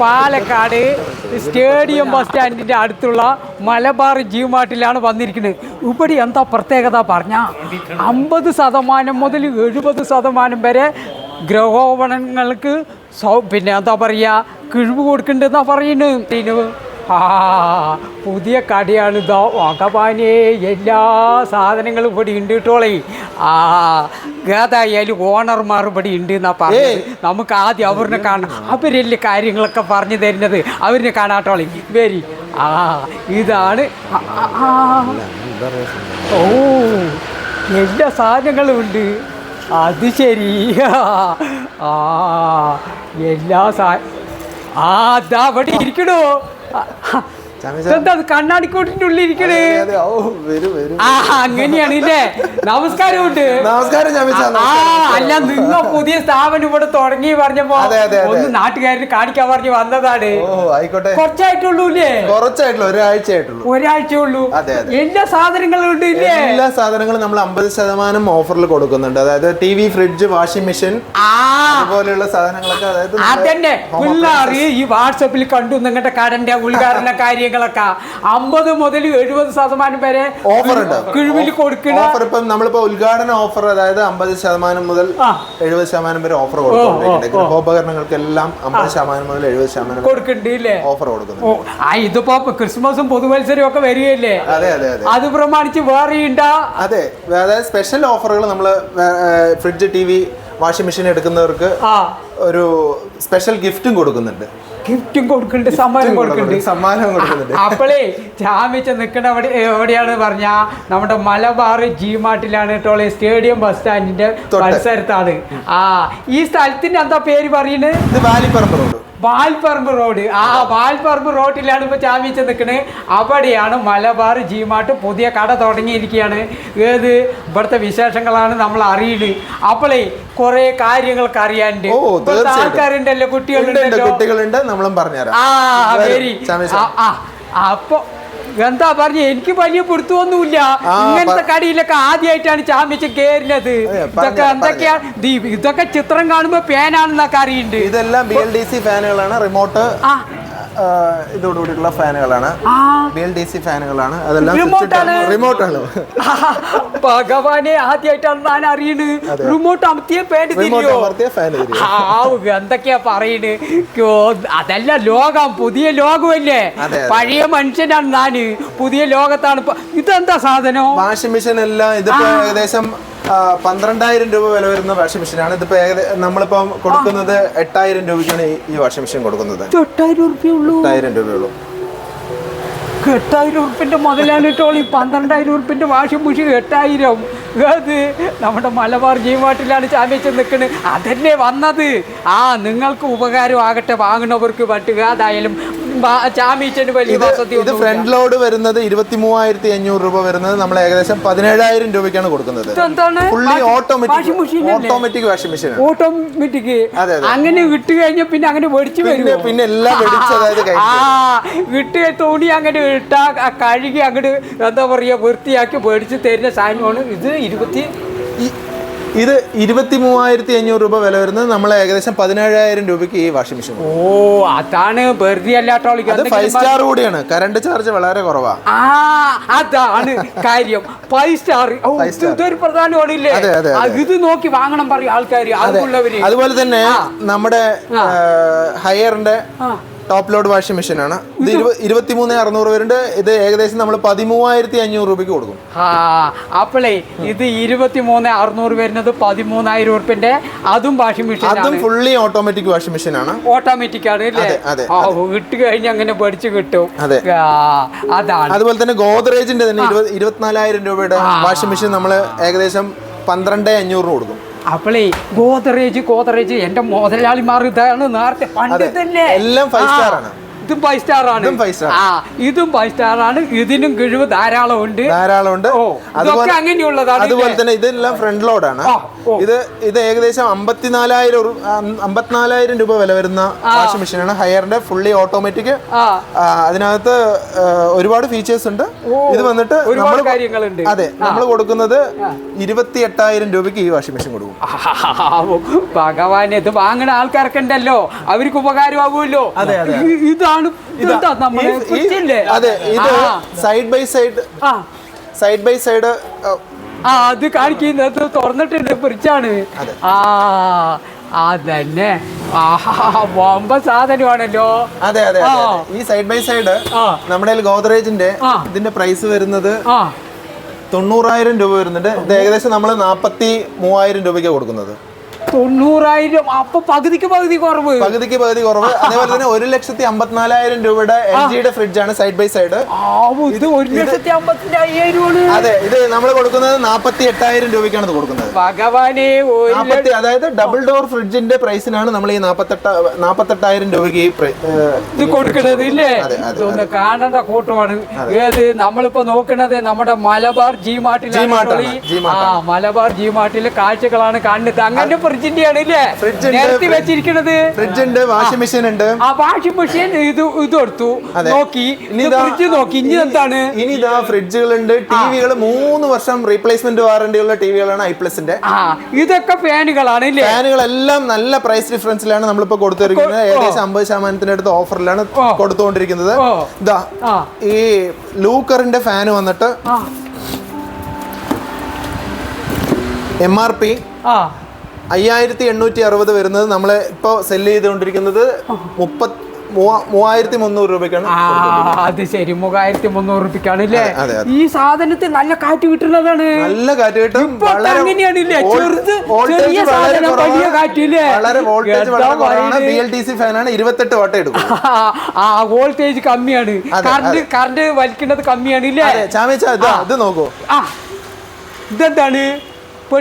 Palakkad stadium bus സ്റ്റാൻഡിന്റെ അടുത്തുള്ള മലബാർ ജീവ് മാർട്ടിലാണ് വന്നിരിക്കുന്നത്. ഇവിടെ എന്താ പ്രത്യേകത പറഞ്ഞാൽ അമ്പത് ശതമാനം മുതൽ എഴുപത് ശതമാനം വരെ ഗ്രഹോപണങ്ങൾക്ക് പിന്നെ എന്താ പറയുക കിഴിവ് കൊടുക്കുന്നുണ്ടെന്നാണ് പറയുന്നത്. ആ പുതിയ കടയാണ് ഇതോ. വകപാനെ എല്ലാ സാധനങ്ങളും ഇവിടെ ഉണ്ട് കേട്ടോളേ ആ ഏതായാലും ഓണർമാർ ഇവിടെ ഉണ്ട് എന്നാ പറഞ്ഞത് നമുക്ക് ആദ്യം അവരിനെ കാണാം. അവരല്ലേ കാര്യങ്ങളൊക്കെ പറഞ്ഞു തരുന്നത്? അവരിനെ കാണാട്ടോളേ. വരി. ആ ഇതാണ്. ഓ എല്ലാ സാധനങ്ങളും ഉണ്ട്. അത് ശരി. ആ എല്ലാ സാ ആ ദാ അവിടെ ഇരിക്കണോ. എന്താ അത് കണ്ണാടിക്കോട്ടിന്റെ ഉള്ളിൽ ഇരിക്കണേ അങ്ങനെയാണ് ഇല്ലേ നമസ്കാരമുണ്ട്. നമസ്കാരം അല്ല നിങ്ങൾ പുതിയ സ്ഥാപനം ഇവിടെ തുടങ്ങി പറഞ്ഞപ്പോ. ഒന്ന് നാട്ടുകാരന് കാണിക്കാൻ പറഞ്ഞ് വന്നതാണ്. കുറച്ചായിട്ടുള്ളൂ ഇല്ലേ? കുറച്ചായിട്ടുള്ളൂ ഒരാഴ്ചയായിട്ടുള്ളൂ. അതെ. എല്ലാ സാധനങ്ങളും ഉണ്ട് ഇല്ലേ? എല്ലാ സാധനങ്ങളും നമ്മൾ അമ്പത് ശതമാനം ഓഫറിൽ കൊടുക്കുന്നുണ്ട്. അതായത് T V fridge washing machine അതുപോലെയുള്ള സാധനങ്ങളൊക്കെ അതായത് അതന്നെ. പിള്ളേർ ഈ വാട്സപ്പിൽ കണ്ടു നിങ്ങളുടെ കടന്റെ ഉദ്ഘാടന കാര്യങ്ങളൊക്കെ അമ്പത് മുതൽ എഴുപത് ശതമാനം വരെ ഓഫർ ഉണ്ട് കിഴിവിൽ കൊടുക്കുന്ന ഓഫർ ഇപ്പം നമ്മളിപ്പോ ഉദ്ഘാടന ഓഫർ അതായത് അമ്പത് ശതമാനം മുതൽ. എഴുപത് ശതമാനം വരെ ഓഫർ കൊടുക്കുന്നുണ്ട്. ഗൃഹോപകരണങ്ങൾക്കെല്ലാം അമ്പത് ശതമാനം മുതൽ എഴുപത് ശതമാനം കൊടുക്കണ്ട് ഇല്ലേ ഓഫർ കൊടുക്കുന്നു ആ ഇതിപ്പോ ക്രിസ്മസും പുതുവത്സരവും ഒക്കെ വരികയല്ലേ? അതെ അതെ അതെ. അത് പ്രമാണിച്ച് വേറെ ഉണ്ടാ അതെ അതായത് സ്പെഷ്യൽ ഓഫറുകൾ നമ്മൾ fridge T V washing machine എടുക്കുന്നവർക്ക് ഒരു സ്പെഷ്യൽ ഗിഫ്റ്റും കൊടുക്കുന്നുണ്ട്. ഗിഫ്റ്റും കൊടുക്കുന്നുണ്ട് സമ്മാനം കൊടുക്കുന്നുണ്ട് സമ്മാനം കൊടുക്കുന്നുണ്ട്. അപ്പോളേ ജാമിച്ച് നിൽക്കുന്ന അവിടെ എവിടെയാണ് പറഞ്ഞ? നമ്മുടെ മലബാർ ജി മാർട്ടിലാണ് കേട്ടോ സ്റ്റേഡിയം ബസ് സ്റ്റാൻഡിന്റെ. പരിസരത്താണ്. ആ ഈ സ്ഥലത്തിന്റെ എന്താ പേര് പറയുന്നത് ഇത് വാലിപ്പറമ്പ് റോഡ്. വാൽപ്പറമ്പ് റോഡ്. ആ വാൽപ്പറമ്പ് റോഡിലാണ് ഇപ്പോൾ ചാമ്പിച്ച് നിൽക്കുന്നത് അവിടെയാണ് മലബാർ ജീമാട്ട് പുതിയ കട തുടങ്ങിയിരിക്കുകയാണ് ഏത്? ഇവിടുത്തെ വിശേഷങ്ങളാണ് നമ്മൾ അറിയുന്നത് അപ്പോളേ കുറേ കാര്യങ്ങളൊക്കെ അറിയാനുണ്ട്. ആൾക്കാരുണ്ടല്ലോ കുട്ടികളുണ്ടല്ലോ. കുട്ടികളുണ്ട് നമ്മളും പറഞ്ഞുതരാം. ആ ശരി. ആ, ആ. അപ്പൊ എന്താ പറഞ്ഞു? എനിക്ക് വലിയ പിടുത്തമൊന്നുമില്ല. ഇങ്ങനത്തെ കടിയിലൊക്കെ ആദ്യമായിട്ടാണ് ചാമ്പിച്ച് കേറിനത് ഇതൊക്കെ പറഞ്ഞുതരാം, എന്തൊക്കെയാ? ദീ- ഇതൊക്കെ ചിത്രം കാണുമ്പോ പേനാണെന്നൊക്കെ അറിയുന്നുണ്ട് ഇതെല്ലാം ബി എൽ ഡി സി ഫാനുകളാണ് റിമോട്ട് ആ ഇതോടുകൂടിയുള്ള ഫാനുകളാണ്. ബി എൽ ഡി സി ഫാനുകളാണ്. അതെല്ലാം Remote ആണ്. റിമോട്ട് ആണ്. ഭഗവാനെ ആദ്യമായിട്ടാണ് ഞാൻ അറിയണത് റിമോട്ട് അമർത്തിയ പേര് എന്തൊക്കെയാ പറയണ്? അതല്ല ലോകം പുതിയ ലോകമല്ലേ. പഴയ മനുഷ്യനാണ് ഞാൻ. പുതിയ ലോകത്താണ് ഇതെന്താ സാധനം? വാഷിംഗ് മെഷീൻ എല്ലാം ഇതിപ്പോ ഏകദേശം പന്ത്രണ്ടായിരം രൂപ വില വരുന്ന വാഷിംഗ് മെഷീനാണ്. ഇതിപ്പോ ഏകദേശം നമ്മളിപ്പം കൊടുക്കുന്നത് എട്ടായിരം രൂപയ്ക്കാണ് ഈ- വാഷിംഗ് മെഷീൻ കൊടുക്കുന്നത്. എട്ടായിരം രൂപയുള്ളൂ എട്ടായിരം ഉറുപ്പിന്റെ മുതലാണ് ഈ പന്ത്രണ്ടായിരം ഉറുപ്പിന്റെ വാഷിംഗ് മെഷീൻ എട്ടായിരം. അത് നമ്മുടെ മലബാർ ജീവാട്ടിലാണ് ചാമ്പ്യച്ച് നിൽക്കുന്നത് അതന്നെ വന്നത്? ആ നിങ്ങൾക്ക് ഉപകാരമാകട്ടെ വാങ്ങുന്നവർക്ക് പറ്റുക. അതായാലും ഇത് ഫ്രണ്ട് ലോഡ് വരുന്നത് ഇരുപത്തി മൂവായിരത്തി അഞ്ഞൂറ് രൂപ വരുന്നത് നമ്മൾ ഏകദേശം പതിനേഴായിരം രൂപയ്ക്കാണ് കൊടുക്കുന്നത്. Fully automatic automatic washing machine automatic അതെ. അങ്ങനെ വിട്ട് കഴിഞ്ഞാൽ പിന്നെ അങ്ങനെ വെടിച്ചു പിന്നെ പിന്നെ എല്ലാം വെടിച്ച് അതായത് വിട്ട് തുണി അങ്ങനെ ഇട്ടാ കഴുകി അങ്ങോട്ട് എന്താ പറയുക വൃത്തിയാക്കി മേടിച്ച് തരുന്ന സാധനമാണ് ഇത് ഇരുപത്തി ഇത് ഇരുപത്തി മൂവായിരത്തി അഞ്ഞൂറ് രൂപ വില വരുന്നത് നമ്മൾ ഏകദേശം പതിനേഴായിരം രൂപയ്ക്ക് ഈ വാഷിംഗ് മെഷീൻ ഓ അതാണ് വെറുതെ അല്ലാട്ടോളിക്ക് അത് ഫൈവ് സ്റ്റാർ കൂടിയാണ്. കറണ്ട് ചാർജ് വളരെ കുറവാ. ആ അതാണ് കാര്യം. Five star. ഇതൊരു അതെ, ആ, ഇത് നോക്കി വാങ്ങണം പറയും ആൾക്കാർ അതുപോലെ തന്നെ നമ്മുടെ ഹയറിന്റെ. ടോപ്പ് ലോഡ് വാഷിംഗ് മെഷീൻ ആണ്. ഇത് ഇരുപത്തി മൂന്ന് അറുന്നൂറ് വരുന്നുണ്ട്. ഇത് ഏകദേശം നമ്മൾ പതിമൂവായിരത്തി അഞ്ഞൂറ് രൂപയ്ക്ക് കൊടുക്കും. ആ അപ്പോളേ ഇത് ഇരുപത്തി മൂന്ന് അറുന്നൂറ് വരുന്നത് പതിമൂന്നായിരം ഉറുപ്പിന്റെ അതും വാഷിംഗ് മെഷീൻ അതും ഫുള്ളി ഓട്ടോമാറ്റിക് വാഷിംഗ് മെഷീൻ ആണ്. ഓട്ടോമാറ്റിക് ആണ് അല്ലേ? ആ കഴിഞ്ഞ് അങ്ങനെ പഠിച്ചു കിട്ടും. അതാണ്. അതുപോലെ തന്നെ ഗോദ്രേജിന്റെ തന്നെ ഇരുപത് ഇരുപത്തിനാലായിരം രൂപയുടെ വാഷിംഗ് മെഷീൻ നമ്മൾ ഏകദേശം പന്ത്രണ്ട് അഞ്ഞൂറിന് കൊടുക്കും. അപ്പോളേ ഗോദറേജ് ഗോദറേജ് എന്റെ മുതലാളിമാർ ഇതാണ് നേരത്തെ പണ്ട് തന്നെ എല്ലാം ഫൈവ് സ്റ്റാർ ആണ്. ഇതും ഫൈവ് സ്റ്റാർ ആണ്. ആ ഇതും ഫൈവ് സ്റ്റാർ ആണ്. ഇതിനും കിഴിവ് ധാരാളം ഉണ്ട് ധാരാളം ഉണ്ട് ഓ, അതുപോലെ ഇതൊക്കെ അങ്ങനെയുള്ളതാണ് അതുപോലെ തന്നെ ഇതെല്ലാം ഫ്രണ്ട് ലോഡാണ് ഇത് ഇത് ഏകദേശം അമ്പത്തിനാലായിരം അമ്പത്തിനാലായിരം രൂപ വില വരുന്ന വാഷിംഗ് മെഷീനാണ്. ഹയറിന്റെ ഫുള്ളി ഓട്ടോമാറ്റിക്. അതിനകത്ത് ഒരുപാട് ഫീച്ചേഴ്സ് ഉണ്ട്. ഇത് വന്നിട്ട് നമ്മൾ അതെ നമ്മൾ കൊടുക്കുന്നത് ഇരുപത്തി എട്ടായിരം രൂപയ്ക്ക് ഈ വാഷിംഗ് മെഷീൻ കൊടുക്കും. ഭഗവാൻ ഇത് വാങ്ങണ ആൾക്കാർക്ക് ഉണ്ടല്ലോ. അവർക്ക് ഉപകാരമാകുമല്ലോ. ഇതാണ്? അതെ ഇത് side by side side by side ആ അത് കാണിക്കുന്നത് തുറന്നിട്ടുണ്ട് ഫ്രിഡ്ജാണ് ആ അതന്നെ. ബോംബ സാധനമാണല്ലോ. അതെ അതെ. ഈ സൈഡ് ബൈ സൈഡ് നമ്മുടെ ഗോദ്രേജിന്റെ ഇതിന്റെ പ്രൈസ് വരുന്നത് തൊണ്ണൂറായിരം രൂപ വരുന്നുണ്ട്. ഇത് ഏകദേശം നമ്മൾ നാൽപ്പത്തി മൂവായിരം രൂപയ്ക്ക് കൊടുക്കുന്നത്. തൊണ്ണൂറായിരം. അപ്പൊ പകുതിക്ക് പകുതി കുറവ്. പകുതിക്ക് പകുതി കുറവ്. അതേപോലെ തന്നെ ഒരു ലക്ഷത്തി അമ്പത്തിനാലായിരം രൂപയുടെ എൽ ജിയുടെ ഫ്രിഡ്ജ് ആണ് സൈഡ് ബൈ സൈഡ് ഇത് ഒരു ലക്ഷത്തി അയ്യായിരമാണ് അതെ ഇത് നമ്മൾ കൊടുക്കുന്നത് നാൽപ്പത്തി എട്ടായിരം രൂപയ്ക്കാണ് ഇത് കൊടുക്കുന്നത്. ഭഗവാനെ ഒരു നാൽപ്പത്തി അതായത് ഡബിൾ ഡോർ ഫ്രിഡ്ജിന്റെ പ്രൈസിനാണ് നമ്മൾ ഈ നാൽപ്പത്തെട്ട് നാൽപ്പത്തെട്ടായിരം രൂപയ്ക്ക് ഇത് കൊടുക്കണത് ഇല്ലേ? ഇതൊന്ന് കാണേണ്ട കൂട്ടമാണ്. ഏത്? നമ്മളിപ്പോ നോക്കുന്നത് നമ്മുടെ മലബാർ ജി ആ മലബാർ ജി മാർട്ടിലെ കാഴ്ചകളാണ് കാണുന്നത്. അങ്ങനെ ഫ്രിഡ്ജിന്റെ ആണ് ഇല്ലേ ഉണ്ട്, നേരത്തെ വെച്ചിരിക്കണത്? ഫ്രിഡ്ജ് ഉണ്ട് വാഷിംഗ് മെഷീൻ ഉണ്ട്. ആ വാഷിംഗ് മെഷീൻ ഇത് ഇത് എടുത്തു. നോക്കി. ഇനി ഫ്രിഡ്ജ് നോക്കി. ഇനി എന്താണ് ഇനി ഇതാ ഫ്രിഡ്ജുകളുണ്ട്. ടിവികൾ മൂന്ന് വർഷം റീപ്ലേസ്മെന്റ് വാറണ്ടി ഉള്ള ടിവികളാണ് ഐ പ്ലസിന്റെ ഇതൊക്കെ ഫാനുകളാണ് ഇല്ലേ? ഫാനുകളെല്ലാം നല്ല പ്രൈസ് ഡിഫറൻസിലാണ് നമ്മളിപ്പോ കൊടുത്തിരിക്കുന്നത്. ഏകദേശം അമ്പത് ശതമാനത്തിന്റെ അടുത്ത് ഓഫറിലാണ് കൊടുത്തുകൊണ്ടിരിക്കുന്നത്. ഇതാ ഈ ലൂക്കറിന്റെ ഫാൻ വന്നിട്ട് എം ആർ പി അയ്യായിരത്തി എണ്ണൂറ്റി അറുപത് വരുന്നത് നമ്മൾ ഇപ്പോൾ സെൽ ചെയ്തുകൊണ്ടിരിക്കുന്നത് മുപ്പത് മൂവ- മൂവായിരത്തി മുന്നൂറ് രൂപയ്ക്കാണ് അത് ശരി. മൂവായിരത്തി മുന്നൂറ് രൂപയ്ക്കാണ് അല്ലേ. ഈ സാധനത്തിൽ നല്ല കാറ്റ് കിട്ടുന്നതാണ്. നല്ല കാറ്റ് കിട്ടും? വളരെ വോൾട്ടേജ് എന്താ വളരെ കുറവാണ്. പറയുന്നത്? ബി എൽ ടി സി ഫാനാണ് ഇരുപത്തെട്ട് വാട്ട എടുക്കും. ആ വോൾട്ടേജ് കമ്മിയാണ്. കറണ്ട് കറണ്ട് വലിക്കുന്നത് കമ്മിയാണ് ഇല്ലേ ചാമേച്ച ഇത് നോക്കൂ. ഇതെന്താണ്?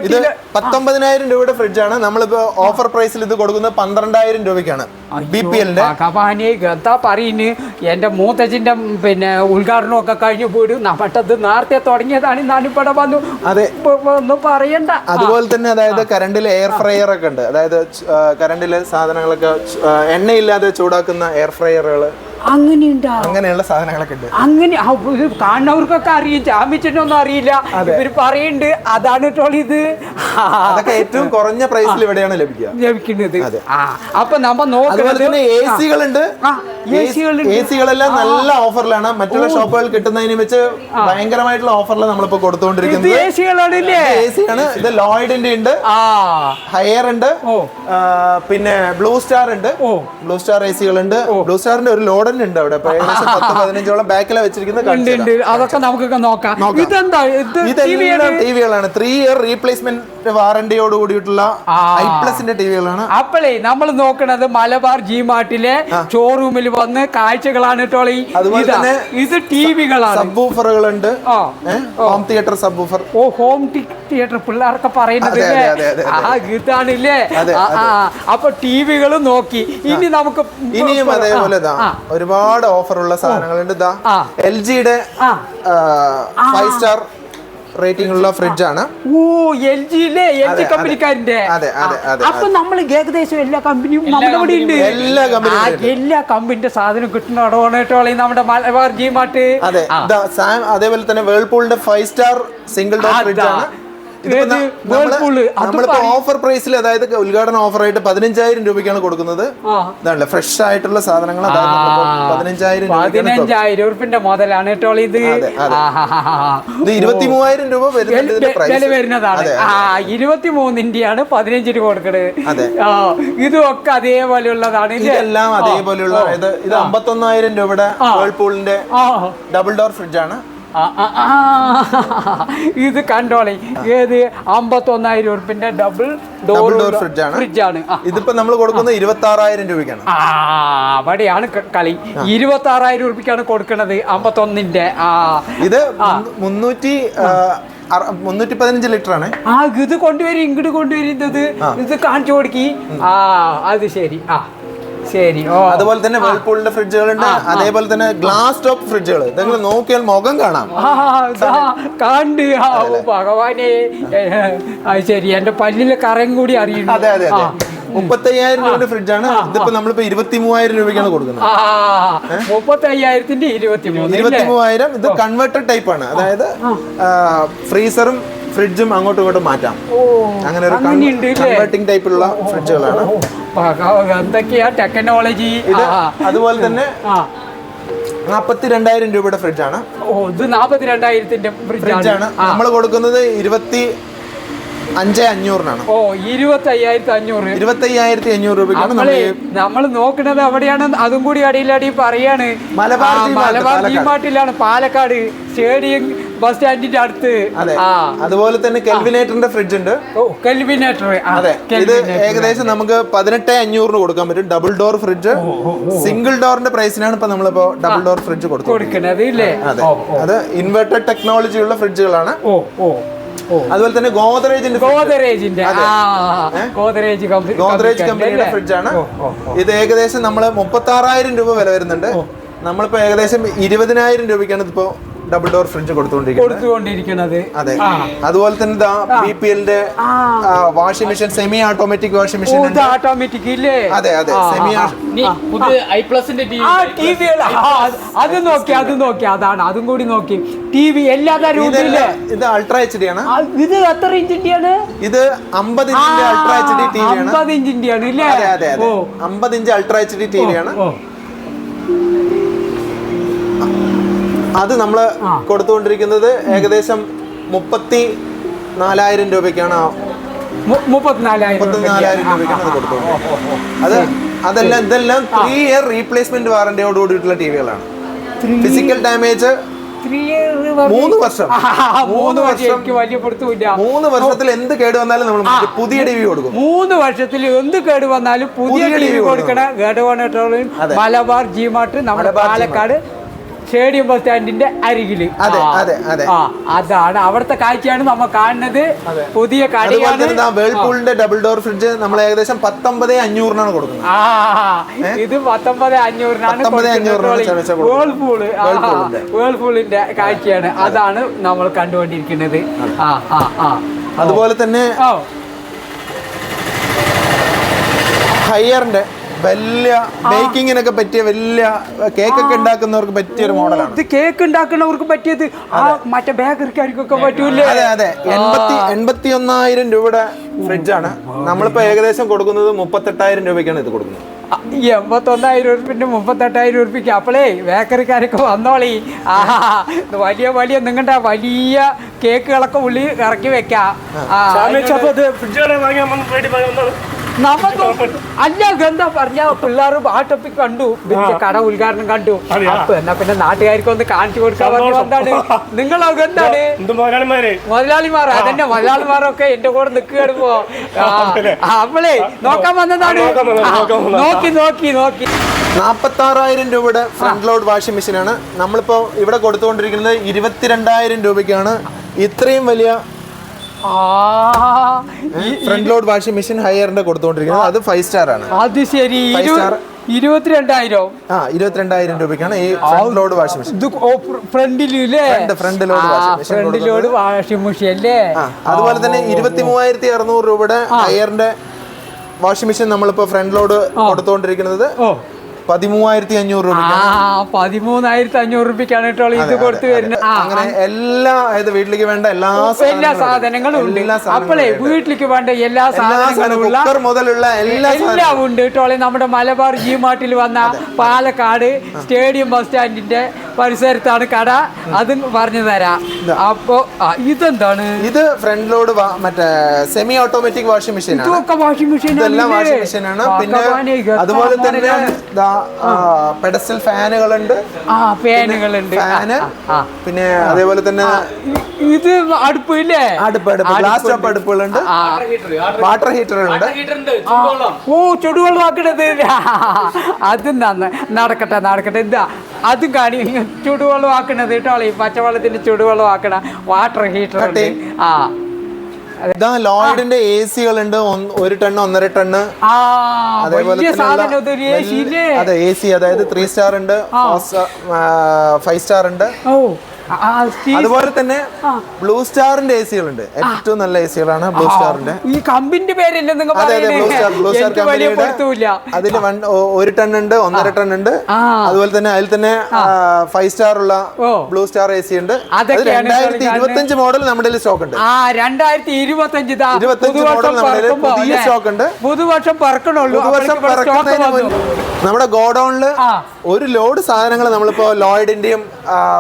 ഇത് പത്തൊമ്പതിനായിരം രൂപയുടെ ഫ്രിഡ്ജ് ആണ് നമ്മളിപ്പോ ഓഫർ പ്രൈസിൽ ഇത് കൊടുക്കുന്നത് പന്ത്രണ്ടായിരം രൂപയ്ക്കാണ്. ബി പി എല്ലിന്റെ കപാനി എന്താ പറയുന്നു? എന്റെ മൂത്തച്ഛന്റെ പിന്നെ ഉദ്ഘാടനം ഒക്കെ കഴിഞ്ഞു പോയിട്ട് നമ്മട്ടത് നേരത്തെ തുടങ്ങിയതാണ്. ഞാനിവിടെ വന്നു. അതെ. ഒന്നും പറയണ്ട. അതുപോലെ തന്നെ അതായത് കറണ്ടിൽ എയർ ഫ്രയർ ഒക്കെ ഉണ്ട്. അതായത് കറണ്ടിൽ സാധനങ്ങളൊക്കെ എണ്ണയില്ലാതെ ചൂടാക്കുന്ന എയർ ഫ്രയറുകൾ അങ്ങനെയുണ്ടാ? അങ്ങനെയുള്ള സാധനങ്ങളൊക്കെ ഉണ്ട്. അങ്ങനെ കാണുന്നവർക്കൊക്കെ അറിയും. ചാമ്പിച്ചിട്ടൊന്നും അറിയില്ല. ഇവർ പറയുന്നുണ്ട് അതാണ് കേട്ടോ ഇത്. അതൊക്കെ ഏറ്റവും കുറഞ്ഞ പ്രൈസിൽ ഇവിടെയാണ് ലഭിക്കുക. ലഭിക്കുന്നത്. ആ അപ്പൊ നമ്മ നോക്കുന്നത് എ സികളുണ്ട്. എ സികളെല്ലാം നല്ല ഓഫറിലാണ്. മറ്റുള്ള ഷോപ്പുകൾ കിട്ടുന്നതിന് വെച്ച് ഭയങ്കരമായിട്ടുള്ള ഓഫറിൽ നമ്മളിപ്പോ കൊടുത്തോണ്ടിരിക്കുന്നത് കൊടുത്തുകൊണ്ടിരിക്കുന്നത് എ സിയാണ് ഇത് ലോയിഡിന്റെ ഉണ്ട്. ഹയർ ഉണ്ട്. പിന്നെ ബ്ലൂ സ്റ്റാർ ഉണ്ട്. ബ്ലൂ സ്റ്റാർ എ സികളുണ്ട്. ബ്ലൂ സ്റ്റാറിന്റെ ഒരു ലോഡ് തന്നെ ഉണ്ട് അവിടെ. പത്ത് പതിനഞ്ചോളം ബാക്കിലാണ് വെച്ചിരിക്കുന്നത് ഉണ്ട് അതൊക്കെ നമുക്കൊക്കെ നോക്കാം. ഇതെന്താ? ടിവികളാണ് ത്രീ ഇയർ റീപ്ലേസ്മെന്റ് വാറണ്ടിയോട് കൂടിയിട്ടുള്ള. ഐ പ്ലസിന്റെ ടിവികളാണ്. അപ്പോഴേ നമ്മൾ നോക്കണത് മലബാർ ജി മാർട്ടിലെ ഷോറൂമിൽ വന്ന് കാഴ്ചകളാണ് ടോളി ഇതാ, ടിവികളാണ്. സബ് ഊഫറുകളുണ്ട് ഹോം തിയേറ്റർ സബ് ഊഫർ ഓ ഹോം തിയേറ്റർ പിള്ളേർക്ക് പറയുന്നത് ആ ഇതാണില്ലേ? അപ്പൊ ടി വികളും നോക്കി ഇനി നമുക്ക് ഇനിയും അതേപോലെ ഒരുപാട് ഓഫറുള്ള സാധനങ്ങളുണ്ട്. എൽ ജിയുടെ ഫൈവ് സ്റ്റാർ റേറ്റിംഗ് ഉള്ള ഫ്രിഡ്ജ് ആണ് ഓ എൽ ജിയിലെ എൽ ജി കമ്പനിക്കാരന്റെ അതെ, അതെ, അതെ, അപ്പൊ നമ്മൾ ഏകദേശം എല്ലാ കമ്പനിയും നമ്മുടെ ഇവിടെ ഉണ്ട് എല്ലാ കമ്പനിയും. എല്ലാ കമ്പനിന്റെ സാധനം കിട്ടുന്ന ഇടവണേട്ടോളി നമ്മുടെ മലബാർ ജി മാർട്ട് അതെ ദാ സാം അതേപോലെ തന്നെ വേൾപൂളിന്റെ five star single door fridge ആണ്. നമ്മളിപ്പോ ഓഫർ പ്രൈസിൽ അതായത് ഉദ്ഘാടന ഓഫർ ആയിട്ട് പതിനഞ്ചായിരം രൂപയ്ക്കാണ് കൊടുക്കുന്നത്. ഇതാണല്ലേ ഫ്രഷ് ആയിട്ടുള്ള സാധനങ്ങൾ പതിനഞ്ചായിരം. പതിനഞ്ചായിരം ഉറുപ്പിന്റെ മുതലാണ് ഇത്. ഇത് ഇരുപത്തി മൂവായിരം രൂപ വില വരുന്നതാണ് ഇരുപത്തി മൂന്നിന്റെയാണ് പതിനഞ്ചിന് കൊടുക്കണത് അതെ. ഇതൊക്കെ അതേപോലെയുള്ളതാണ്? ഇതെല്ലാം അതേപോലെയുള്ള ഇത് അമ്പത്തൊന്നായിരം രൂപയുടെ വേൾപൂളിന്റെ ഡബിൾ ഡോർ ഫ്രിഡ്ജ് ആണ് ആ, ആ, ആ. ഇത് കണ്ടോളെ ഏത്? അമ്പത്തൊന്നായിരം ഉറുപ്പിന്റെ ഡബിൾ ഡോർ ഡോർ ഫ്രിഡ്ജ് ആണ്. ഫ്രിഡ്ജ് ആണ്. ഇതിപ്പോ നമ്മൾ കൊടുക്കുന്നത് ഇരുപത്തി ആറായിരം രൂപയ്ക്കാണ്. ആ അവിടെയാണ് കളി. ഇരുപത്തി ആറായിരം ഉറുപ്പിക്കാണ് കൊടുക്കുന്നത് അമ്പത്തൊന്നിന്റെ ആ. ഇത് മുന്നൂ- മുന്നൂറ്റി മുന്നൂറ്റി പതിനഞ്ച് ലിറ്റർ ആണ്. ആ ഇത് കൊണ്ടുവരും ഇങ്ങോട്ട് കൊണ്ടുവരുന്നത് ഇത് കാണിച്ചു കൊടുക്കി. ആ അത് ശരി. ആ. ശരി. അതുപോലെ തന്നെ വേൾപൂളിന്റെ ഫ്രിഡ്ജുകളുണ്ട്. അതേപോലെ തന്നെ ഗ്ലാസ് ടോപ്പ് ഫ്രിഡ്ജുകൾ നിങ്ങൾ നോക്കിയാൽ മുഖം കാണാം. കണ്ട്. ഭഗവാനെ. അത് ശരി. എന്റെ പല്ലിലെ കറയും കൂടി അറിയുന്നു. അതെ അതെ. അതെ. മുപ്പത്തയ്യായിരം രൂപയുടെ ഫ്രിഡ്ജാണ്. ഇതിപ്പോ നമ്മളിപ്പോ ഇരുപത്തി മൂവായിരം രൂപയ്ക്കാണ് കൊടുക്കുന്നത്. മുപ്പത്തി അയ്യായിരത്തിന്റെ ഇരുപത്തി മൂന്ന് ഇരുപത്തി മൂവായിരം ഇത് കൺവെർട്ടർ ടൈപ്പ് ആണ്. അതായത് ഫ്രീസറും ഫ്രിഡ്ജും അങ്ങോട്ടും ഇങ്ങോട്ടും മാറ്റാം. അങ്ങനെ ഒരു കൺവേർട്ടിംഗ് ടൈപ്പിലുള്ള ഫ്രിഡ്ജുകളാണ്. എന്തൊക്കെയാ ടെക്നോളജി ഇത് അതുപോലെ തന്നെ ആ. നാപ്പത്തി രണ്ടായിരം രൂപയുടെ ഫ്രിഡ്ജാണ്. ഓ ഇത് രണ്ടായിരത്തിന്റെ ഫ്രിഡ്ജാണ്. നമ്മൾ കൊടുക്കുന്നത് ഇരുപത്തി അഞ്ച് അഞ്ഞൂറിനാണ്. ഓ ഇരുപത്തി അയ്യായിരത്തി അഞ്ഞൂറ് ഇരുപത്തി അയ്യായിരത്തി അഞ്ഞൂറ് രൂപയ്ക്കാണ് നമ്മൾ നോക്കുന്നത് അവിടെയാണ്. അതും കൂടി അടിയിലടി പറയാണ്. മലബാർ മലബാർ ഈ മാട്ടിലാണ് പാലക്കാട്. സ്റ്റേഡിയം ബസ് സ്റ്റാൻഡിന്റെ അടുത്ത്. അതുപോലെ തന്നെ കെൽവിനേറ്ററിന്റെ ഫ്രിഡ്ജ് ഉണ്ട്. കെൽവിനേറ്റർ. അതെ. ഇത് ഏകദേശം നമുക്ക് പതിനെട്ട് അഞ്ഞൂറിന് കൊടുക്കാൻ പറ്റും. ഡബിൾ ഡോർ ഫ്രിഡ്ജ് സിംഗിൾ ഡോറിന്റെ പ്രൈസിനാണ് ഇപ്പൊ നമ്മളിപ്പോ ഡബിൾ ഡോർ ഫ്രിഡ്ജ് കൊടുക്കുന്നത് അതെ. അത് ഇൻവെർട്ടർ ടെക്നോളജി ഉള്ള ഫ്രിഡ്ജുകളാണ് അതുപോലെ തന്നെ ഗോദറേജിന്റെ ഗോദറേജിന്റെ ഗോദറേജ് ഗോദറേജ് കമ്പനിയുടെ ഫ്രിഡ്ജാണ് ഇത് ഏകദേശം നമ്മൾ മുപ്പത്തി ആറായിരം രൂപ വില വരുന്നുണ്ട്. നമ്മളിപ്പോ ഏകദേശം ഇരുപതിനായിരം രൂപയ്ക്കാണ് ഇതിപ്പോ ഡബിൾ ഡോർ ഫ്രിഡ്ജ് കൊടുത്തുകൊണ്ടിരിക്കുന്നത്. അതെ. അതുപോലെ തന്നെ ബി പി എല്ലിന്റെ washing machine semi automatic washing machine automatic ഇല്ലേ? അതെ അതെ. സെമി പുതിയ ഐ പ്ലസിന്റെ ടിവി ആ ടി വി അത് നോക്കി അത് നോക്കി. അതാണ് അതും കൂടി നോക്കി. ടി വി എല്ലാ ഇത് അൾട്രാ എച്ച് ഡി ആണ്. ഇത് എത്ര ഇഞ്ചിന്റെ ആണ്? ഇത് അമ്പത് ഇഞ്ചിന്റെ ultra H D T V ആണ്. അമ്പത് ഇഞ്ചിന്റെയാണ് ഇല്ലേ? അതെ അതെ അമ്പത് inch ultra H D T V ആണ്. അത് നമ്മൾ കൊടുത്തുകൊണ്ടിരിക്കുന്നത് ഏകദേശം മുപ്പത്തി നാലായിരം രൂപയ്ക്കാണ് മുപ്പത്തിനാലായിരം രൂപയ്ക്കാണ് അത് കൊടുത്തുകൊണ്ടിരിക്കുന്നത്. അത് അതെല്ലാം ഇതെല്ലാം ത്രീ ഇയർ റീപ്ലേസ്മെന്റ് വാറന്റിയോട് കൂടിയിട്ടുള്ള ടിവികളാണ് ഫിസിക്കൽ ഡാമേജ് മൂന്ന് വർഷം. മൂന്ന് വർഷം എനിക്ക് വലിയ പിടുത്തമില്ല മൂന്ന് വർഷത്തിൽ എന്ത് കേട് വന്നാലും നമ്മൾ പുതിയ ടി വി കൊടുക്കും. മൂന്ന് വർഷത്തിൽ എന്ത് കേട് വന്നാലും പുതിയ ടി വി കൊടുക്കണം അതെ. മലബാർ ജിമാർട്ട് നമ്മുടെ പാലക്കാട് സ്റ്റേഡിയം ബസ് സ്റ്റാൻഡിന്റെ അരികിൽ അതെ, ആ. അതെ, അതെ. ആ അതാണ് അവിടുത്തെ കാഴ്ചയാണ് നമ്മൾ കാണുന്നത്. പുതിയ കടയാണ്. വേൾപൂളിന്റെ ഡബിൾ ഡോർ ഫ്രിഡ്ജ് നമ്മൾ ഏകദേശം പത്തൊമ്പത് അഞ്ഞൂറിനാണ് കൊടുക്കുന്നത്. ആ ഇത് പത്തൊമ്പത് അഞ്ഞൂറിനാണ് 19,500 ക്ഷമിച്ച കൊടുക്കുന്നത്. വേൾപൂൾ വേൾപൂളിന്റെ. കാഴ്ചയാണ്. അതാണ് നമ്മൾ കണ്ടുകൊണ്ടിരിക്കുന്നത്. ആ ആ ആ. അതുപോലെ തന്നെ ഹയറിന്റെ വലിയ ബേക്കിങ്ങിനൊക്കെ പറ്റിയ വലിയ കേക്ക് ഒക്കെ ഉണ്ടാക്കുന്നവർക്ക് പറ്റിയ ഒരു മോഡലാണ്. ഇത് കേക്ക് ഉണ്ടാക്കുന്നവർക്ക് പറ്റിയത് ആ മറ്റേ ബേക്കറിക്കാർക്കൊക്കെ പറ്റൂലേ അതെ അതെ. എൺപത്തി എൺപത്തി ഒന്നായിരം രൂപയുടെ ഫ്രിഡ്ജാണ്. നമ്മളിപ്പോ ഏകദേശം കൊടുക്കുന്നത് മുപ്പത്തെട്ടായിരം രൂപയ്ക്കാണ് ഇത് കൊടുക്കുന്നത്. എൺപത്തൊന്നായിരം ഉറുപ്പിന്റെ മുപ്പത്തെട്ടായിരം ഉറുപ്പിക്ക് അപ്പോളേ ബേക്കറിക്കാരൊക്കെ വന്നോളി. ആ വലിയ വലിയ നിങ്ങളുടെ വലിയ കേക്കുകളൊക്കെ ഉള്ളി ഇറക്കി വെക്കാം. ആ, നമുക്ക് അല്ല എന്താ പറഞ്ഞ? പിള്ളേർ ബാട്ടപ്പി കണ്ടു. വലിയ കട ഉദ്ഘാടനം കണ്ടു? അപ്പൊ എന്നാ പിന്നെ നാട്ടുകാർക്ക് ഒന്ന് കാണിച്ചു കൊടുക്കാൻ പറഞ്ഞു വന്നാണ് നിങ്ങളൊക്കെ എന്താണ്? എന്ത് മുതലാളിമാരെ? മുതലാളിമാർ അതന്നെ മുതലാളിമാരൊക്കെ എന്റെ കൂടെ നിൽക്കുകയാണ് പോ ആ, നോക്കാൻ വന്നതാണ്. ആ. നോക്കി നോക്കി നോക്കി. നാൽപ്പത്തി ആറായിരം രൂപയുടെ ഫ്രണ്ട് ലോഡ് വാഷിംഗ് മെഷീനാണ് നമ്മളിപ്പോൾ ഇവിടെ കൊടുത്തുകൊണ്ടിരിക്കുന്നത് ഇരുപത്തിരണ്ടായിരം രൂപയ്ക്കാണ്. ഇത്രയും വലിയ ആ ഫ്രണ്ട് ലോഡ് വാഷിംഗ് മെഷീൻ ഹയറിന്റെ കൊടുത്തുകൊണ്ടിരിക്കുന്നത് അത് ഫൈവ് സ്റ്റാർ ആണ്. അത് ശരി. ഇരുപത്തിരണ്ടായിരം. ആ ഇരുപത്തിരണ്ടായിരം രൂപയ്ക്കാണ് ഈ ഫ്രണ്ട് ലോഡ് വാഷിംഗ് മെഷീൻ ഫ്രണ്ടിലേ ഫ്രണ്ട് ലോഡ് machine ഫ്രണ്ടിലോട് വാഷിംഗ് മെഷീൻ അല്ലേ? അതുപോലെ തന്നെ ഇരുപത്തി മൂവായിരത്തി അറുന്നൂറ് രൂപയുടെ ഹയറിന്റെ വാഷിംഗ് മെഷീൻ നമ്മളിപ്പോ ഫ്രണ്ട് ലോഡ് കൊടുത്തുകൊണ്ടിരിക്കുന്നത് ഓ. പതിമൂവായിരത്തി അഞ്ഞൂറ് രൂപ പതിമൂന്നായിരത്തി അഞ്ഞൂറ് രൂപയ്ക്കാണ് കേട്ടോ ഇത് കൊടുത്തു വരുന്നത്. അങ്ങനെ എല്ലാ അതായത് വീട്ടിലേക്ക് വേണ്ട എല്ലാ എല്ലാ സാധനങ്ങളും ഉണ്ട്. അപ്പോഴേ വീട്ടിലേക്ക് വേണ്ട എല്ലാ സാധനങ്ങളും മുതലുള്ള എല്ലാ ഉണ്ട്. കേട്ടോളെ നമ്മുടെ മലബാർ ജി മാർട്ടിൽ വന്ന പാലക്കാട് സ്റ്റേഡിയം ബസ് സ്റ്റാൻഡിന്റെ പരിസരത്താണ് കട. അതും പറഞ്ഞു തരാം. അപ്പോ ഇതെന്താണ്? ഇത് ഫ്രണ്ട് ലോഡ് മറ്റേ സെമി ഓട്ടോമാറ്റിക് വാഷിംഗ് മെഷീൻ ഇതൊക്കെ വാഷിംഗ് മെഷീൻ ഇതെല്ലാം വാഷിംഗ് മെഷീൻ ആണ്. പിന്നെ അതുപോലെ തന്നെ പെഡസ്റ്റൽ ഫാനുകളുണ്ട് ആ. ഫാനുകളുണ്ട് ഫാന് പിന്നെ അതേപോലെ തന്നെ ഇത് അടുപ്പ് ഇല്ലേ? അടുപ്പ് അടുപ്പ്. ഗ്ലാസ് ടോപ്പ് അടുപ്പുകളുണ്ട്. വാട്ടർ ഹീറ്റർ ഉണ്ട്. ഓ ചുടുവെള്ളം. ആക്കണത് അത് നന്ന നടക്കട്ടെ നടക്കട്ടെ. ഇതാ അതും കാണി. ചുടുവെള്ളം ആക്കണത് കേട്ടോ ഈ പച്ചവെള്ളത്തിന് ചുടുവെള്ളം ആക്കണ വാട്ടർ ഹീറ്റർ ഉണ്ട്. ആ. ഇതാ ലോയിഡിന്റെ എ സികളുണ്ട് ഒരു ടണ്ണ് ഒന്നര ടണ്ണ്. അതേപോലെ? അതെ എ സി അതായത് ത്രീ സ്റ്റാർ ഉണ്ട്. ഫൈവ് സ്റ്റാർ ഉണ്ട്. അതുപോലെ തന്നെ ബ്ലൂ സ്റ്റാറിന്റെ എ സികളുണ്ട് ഏറ്റവും നല്ല എ സികളാണ് ബ്ലൂ സ്റ്റാറിന്റെ. ഈ കമ്പിന്റെ പേരല്ലേ നിങ്ങൾ അതിൽ വൺ ഒരു ടൺ ഉണ്ട് ഒന്നര ടൺ ഉണ്ട്. അതുപോലെ തന്നെ അതിൽ തന്നെ ഫൈവ് സ്റ്റാർ ഉള്ള ബ്ലൂ സ്റ്റാർ എ സി ഉണ്ട്. രണ്ടായിരത്തി ഇരുപത്തഞ്ച് മോഡൽ നമ്മുടെ സ്റ്റോക്ക് ഉണ്ട്. രണ്ടായിരത്തി ഇരുപത്തഞ്ച് ഇരുപത്തഞ്ച് model നമ്മുടെ പുതിയ അല്ലേ? ഉണ്ട്. പുതുവർഷം പറക്കണുള്ളൂ. പുതുവർഷം നമ്മുടെ ഗോഡൌണിൽ ഒരു ലോഡ് സാധനങ്ങൾ നമ്മളിപ്പോ ലോയിഡിന്റെയും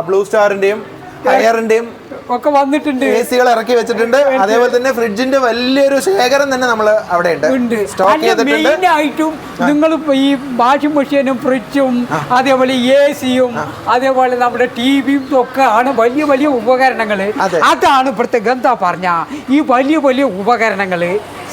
ബ്ലൂ സ്റ്റാറിന്റെയും ഹയറിന്റെയും ഒക്കെ വന്നിട്ടുണ്ട്. എ സികൾ ഇറക്കി വെച്ചിട്ടുണ്ട്. അതേപോലെ തന്നെ ഫ്രിഡ്ജിന്റെ വലിയൊരു ശേഖരം തന്നെ നമ്മൾ അവിടെ ഉണ്ട്. സ്റ്റോക്ക് ചെയ്തിട്ടുണ്ട്. ആയിട്ടും നിങ്ങൾ ഈ വാഷിംഗ് മെഷീനും ഫ്രിഡ്ജും അതേപോലെ എ സിയും അതേപോലെ നമ്മുടെ ടി വിയും ഒക്കെ ആണ് വലിയ വലിയ ഉപകരണങ്ങൾ അതാണ് ഇവിടുത്തെ ഗന്ധ പറഞ്ഞ ഈ വലിയ വലിയ ഉപകരണങ്ങൾ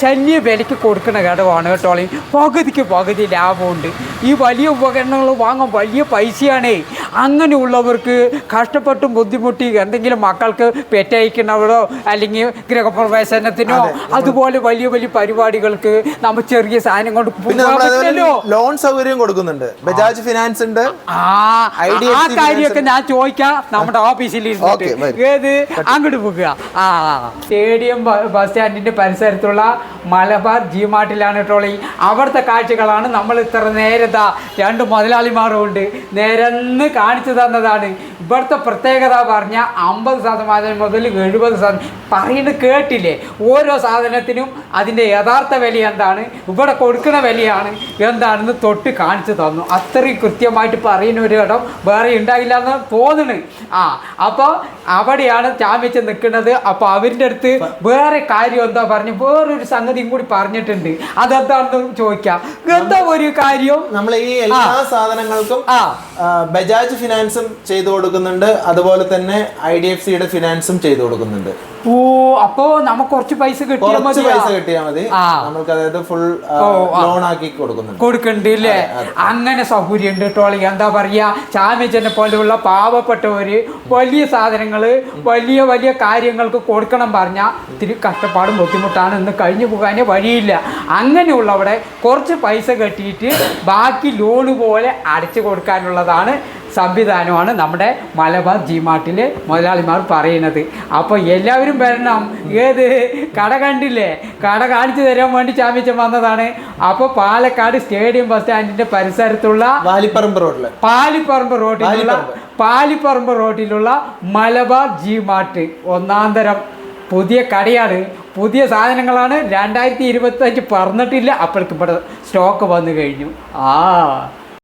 ശല്യ വിലയ്ക്ക് കൊടുക്കുന്ന ഘടകമാണ് കേട്ടോ പകുതിക്ക് പകുതി ലാഭമുണ്ട്. ഈ വലിയ ഉപകരണങ്ങൾ വാങ്ങാൻ വലിയ പൈസയാണേ. അങ്ങനെയുള്ളവർക്ക് കഷ്ടപ്പെട്ടും ബുദ്ധിമുട്ടി എന്തെങ്കിലും മക്കൾക്ക് പെറ്റയക്കുന്നവരോ അല്ലെങ്കിൽ ഗൃഹപ്രവേശനത്തിനോ അതുപോലെ വലിയ വലിയ പരിപാടികൾക്ക് നമ്മൾ ചെറിയ സാധനം കൊണ്ട്. ലോൺ സൗകര്യം കൊടുക്കുന്നുണ്ട്. ബജാജ് ഫിനാൻസ് ഉണ്ട്. ആ കാര്യമൊക്കെ ഞാൻ ചോദിക്കാം. നമ്മുടെ ഓഫീസിൽ ഇരുന്നിട്ട്. ഏത്? അങ്ങോട്ട് പോകുക ആ സ്റ്റേഡിയം ബസ് സ്റ്റാൻഡിന്റെ പരിസരത്തുള്ള മലബാർ ജി മാർട്ടിലാണ് ട്രോളി. അവിടുത്തെ കാഴ്ചകളാണ് നമ്മൾ ഇത്ര നേരത്തെ രണ്ട് മുതലാളിമാരും ഉണ്ട് നേരെന്ന് കാണിച്ചു തന്നതാണ്. ഇവിടുത്തെ പ്രത്യേകത പറഞ്ഞാൽ അമ്പത് ശതമാനം മുതൽ എഴുപത് ശതമാനം പറയുന്നത് കേട്ടില്ലേ? ഓരോ സാധനത്തിനും അതിന്റെ യഥാർത്ഥ വില എന്താണ്? ഇവിടെ കൊടുക്കുന്ന വിലയാണ്. എന്താണെന്ന് തൊട്ട് കാണിച്ചു തന്നു. അത്രയും കൃത്യമായിട്ട് പറയുന്ന ഒരു ഇടം വേറെ ഉണ്ടാകില്ല എന്ന് തോന്നുന്നു. ആ അപ്പോൾ അവിടെയാണ് ചാമ്പിച്ച് നിൽക്കുന്നത്. അപ്പോൾ അവരുടെ അടുത്ത് വേറെ കാര്യം എന്താ പറഞ്ഞു? വേറൊരു സംഗതിയും കൂടി പറഞ്ഞിട്ടുണ്ട്. അതെന്താണെന്ന് ചോദിക്കാം. എന്താ ഒരു കാര്യം? നമ്മൾ ഈ എല്ലാ സാധനങ്ങൾക്കും ആ. ബജാജ് ഫിനാൻസും ചെയ്തു കൊടുക്കുന്നുണ്ട്. അതുപോലെ തന്നെ ഐ ഡി എഫ് സിയുടെ ഫിനാൻസും ചെയ്തു കൊടുക്കുന്നുണ്ട്. ഓ അപ്പോ നമുക്ക് കുറച്ച് പൈസ കിട്ടിയാൽ മതി പൈസ കിട്ടിയാൽ മതി. നമുക്ക് അതായത് ഫുൾ ലോൺ ആക്കി കൊടുക്കുന്നുണ്ട്. കൊടുക്കണ്ട് ഇല്ലേ? അങ്ങനെ സൗകര്യം ഉണ്ട് ടോളി എന്താ പറയാ? ചാമ്യച്ചനെ പോലെയുള്ള പാവപ്പെട്ടവര് വലിയ സാധനങ്ങൾ വലിയ വലിയ കാര്യങ്ങൾക്ക് കൊടുക്കണം പറഞ്ഞാൽ ഇത്തിരി കഷ്ടപ്പാടും ബുദ്ധിമുട്ടാണ്. ഇന്ന് കഴിഞ്ഞു പോകാനേ വഴിയില്ല. അങ്ങനെയുള്ളവിടെ കുറച്ച് പൈസ കെട്ടിയിട്ട് ബാക്കി ലോണ് പോലെ അടച്ചു കൊടുക്കാനുള്ളതാണ് സംവിധാനമാണ് നമ്മുടെ മലബാർ ജി മാർട്ടിൽ മുതലാളിമാർ പറയുന്നത്. അപ്പോൾ എല്ലാവരും വരണം. ഏത്? കട കണ്ടില്ലേ? കട കാണിച്ചു തരാൻ വേണ്ടി ചാമ്പ്യച്ചൻ വന്നതാണ്. അപ്പോൾ പാലക്കാട് സ്റ്റേഡിയം ബസ് സ്റ്റാൻഡിന്റെ പരിസരത്തുള്ള പാലിപ്പറമ്പ് റോഡിൽ പാലിപ്പറമ്പ് റോഡിലുള്ള പാലിപ്പറമ്പ്. പാലിപ്പറമ്പ് റോഡിലുള്ള മലബാർ ജി മാർട്ട് ഒന്നാം തരം. പുതിയ കടയാണ്. പുതിയ സാധനങ്ങളാണ് രണ്ടായിരത്തി ഇരുപത്തഞ്ച് പറഞ്ഞിട്ടില്ല. അപ്പോഴേക്കും ഇവിടെ സ്റ്റോക്ക് വന്നു കഴിഞ്ഞു. ആ.